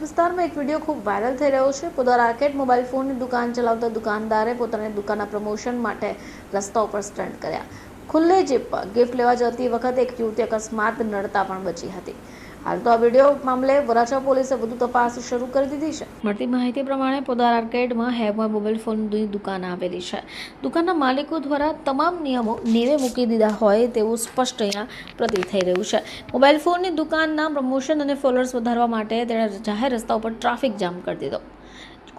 વિસ્તારમાં એક વીડિયો ખૂબ વાયરલ થઈ રહ્યો છે. પોતા રાકેટ મોબાઈલ ફોનની દુકાન ચલાવતા દુકાનદારે પોતાની દુકાનના પ્રમોશન માટે રસ્તા ઉપર સ્ટન્ટ કર્યા. ખુલ્લે જીપ ગિફ્ટ લેવા જતી વખતે એક યુવતી અકસ્માત નડતા પણ બચી હતી. હાલ તો આ વીડિયો મામલે વરાછા પોલીસે વધુ તપાસ શરૂ કરી દીધી છે. મળતી માહિતી પ્રમાણે પોદાર આર્કેડમાં હેવમાં મોબાઈલ ફોનની દુકાન આવેલી છે. દુકાનના માલિકો દ્વારા તમામ નિયમો નેવે મૂકી દીધા હોય તેવું સ્પષ્ટ અહીંયા પ્રતીત થઈ રહ્યું છે. મોબાઈલ ફોનની દુકાનના પ્રમોશન અને ફોલોઅર્સ વધારવા માટે તેણે જાહેર રસ્તા ઉપર ટ્રાફિક જામ કરી દીધો.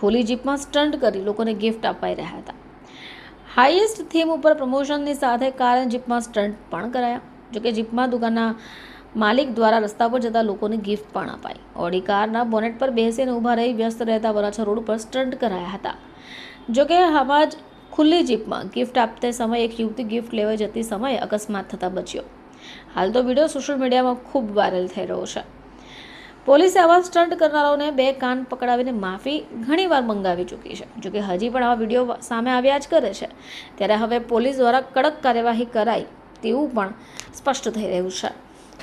ખોલી જીપમાં સ્ટન્ટ કરી લોકોને ગિફ્ટ અપાઈ રહ્યા હતા. હાઈએસ્ટ થીમ ઉપર પ્રમોશનની સાથે કાર જીપમાં સ્ટન્ટ પણ કરાયા. જોકે જીપમાં દુકાનના માલિક દ્વારા રસ્તા પર જતા લોકોને ગિફ્ટ પણ અપાઈ. ઓડી કારના બોનેટ પર બેસીને ઊભા રહી વ્યસ્ત રહેતા વરાછા રોડ પર સ્ટન્ટ કરાયા હતા. જોકે જ ખુલ્લી જીપમાં ગિફ્ટ આપતે સમયે એક યુવતી ગિફ્ટ લેવા જતી સમયે અકસ્માત થતા બચ્યો. હાલ તો વીડિયો સોશિયલ મીડિયામાં ખૂબ વાયરલ થઈ રહ્યો છે. પોલીસે આવા સ્ટન્ટ કરનારાઓને બે કાન પકડાવીને માફી ઘણીવાર મંગાવી ચૂકી છે. જોકે હજી પણ આવા વીડિયો સામે આવ્યા જ કરે છે. ત્યારે હવે પોલીસ દ્વારા કડક કાર્યવાહી કરાય તેવું પણ સ્પષ્ટ થઈ રહ્યું છે.